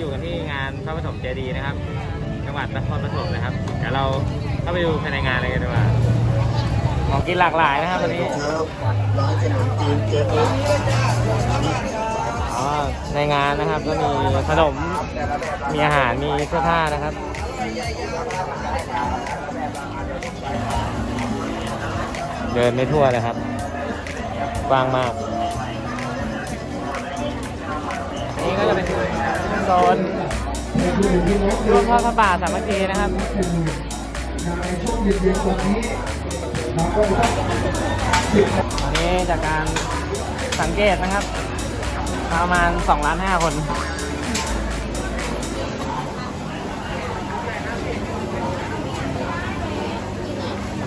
อยู่กันที่งานพระปฐมเจดีย์นะครับ จังหวัดนครปฐมนะครับเดี๋ยวเราเข้าไปดูภายในงานเลยกันดีกว่าของกินหลากหลายนะครับวันนี้ร้านขนมจีนเจ๊ปุ๊บอ๋อในงานนะครับก็มีขนม มีอาหาร มีเสื้อผ้านะครับเดินไม่ทั่วเลยครับกว้างมาก ซนร่วมทอดพระป่าสามัคคีนะครับอันนี้จากการสังเกตนะครับ ประมาณ2ล้าน5คน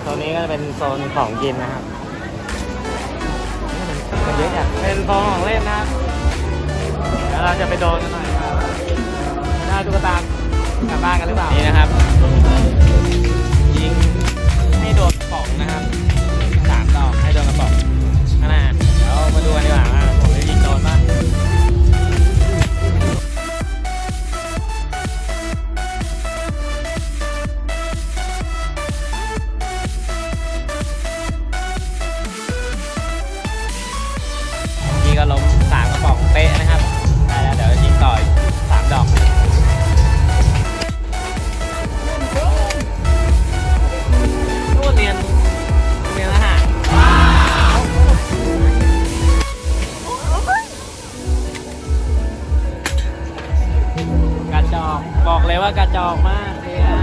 โซนนี้ก็จะเป็นโซนของกินนะครับ มันเยอะอะเป็นโซนของเล่นนะครับ เดี๋ยวเราจะไปโดนกันหน่อย ว่าตุ๊กตากลับบ้านกันหรือเปล่า นี่นะครับ จอกมากเลยนะ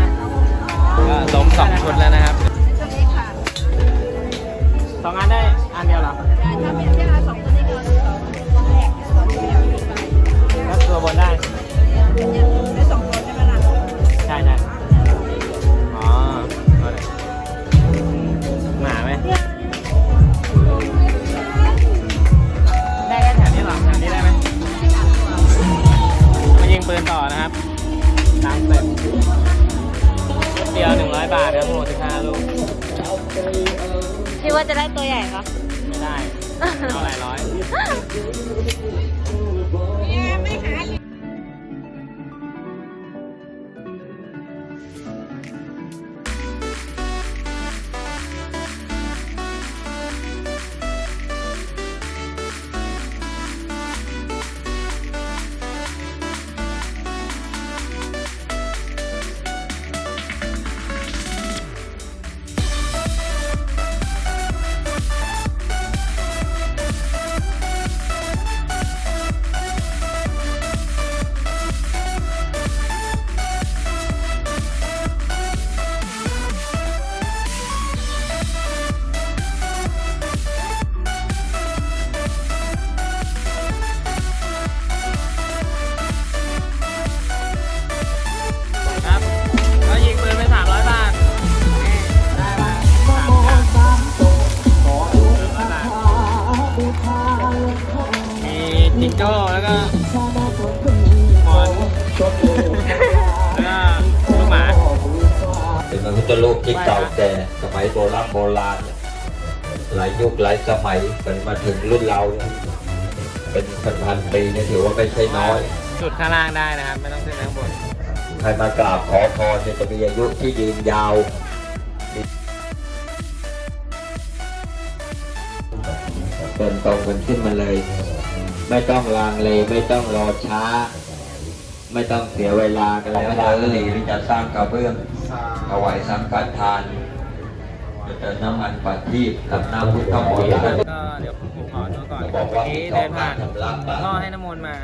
ก็ล้มสองชุดแล้วนะครับตัวนี้ค่ะสองอันได้อันเดียวเหรอถ้าเป็นเวลาสองตัวนี้ก็ตัวแรกตัวแรกมีไปก็ตัวบนได้ได้สองตัวใช่ไหมล่ะใช่ใช่อ๋อเอาเลยหมาไหมได้แค่แถวนี้เหรอแถวนี้ได้ไหมมายิงปืนต่อนะครับ ตามเสร็จชุดเดียว100บาทครับโม15ลูก คิดว่าจะได้ตัวใหญ่ปะไม่ได้เอาหลายร้อยครับ มีจิงโจ้แล้วก็หมอนแล้วก็ลูกหมาเป็นพระพุทธรูปที่เก่าแก่สมัยโบราณโบราณเนี่ยหลายยุคหลายสมัยเป็นมาถึงรุ่นเราเนี่ยเป็นพันๆปีเนี่ยถือว่าไม่ใช่น้อย จุดข้างล่างได้นะครับ ไม่ต้องขึ้นไปข้างบน ใครมากราบขอพรเนี่ยจะมีอายุที่ยืนยาว ดินตรงกันขึ้นมาเลย ไม่ต้องลังเลไม่ต้องรอช้า ไม่ต้องเสียเวลากันแล้วเลยที่จะสร้างกระเบื้องถวายสังฆทานจะน้ำมันปัทีปกับน้ำพุทธมนต์ก็เดี๋ยวผมขอตัวก่อนบอกว่าเมื่อกี้เดินผ่านพ่อให้น้ำมนต์มา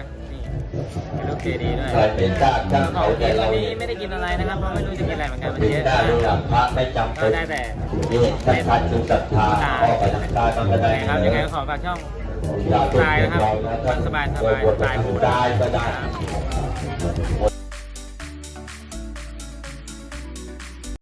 นี่เป็นรูปเจดีย์ด้วยใครเป็นจ้างจ้างขอเขางแต่กินเราวันนี้เนี่ยไม่ได้กินอะไรนะครับเพราะไม่รู้จะกินอะไรเหมือนกันมันถึงเยอะได้รู้ว่าพระไม่จำก็เป็นได้แต่ที่เห็นชัดๆคือศรัทธาพ่อไปทางกายมันก็ได้นะครับยังไงก็ขอฝากช่องอย่าตายนะครับเรานะวันสบายสบายบนสบายทางพูดได้ก็ได้ครับ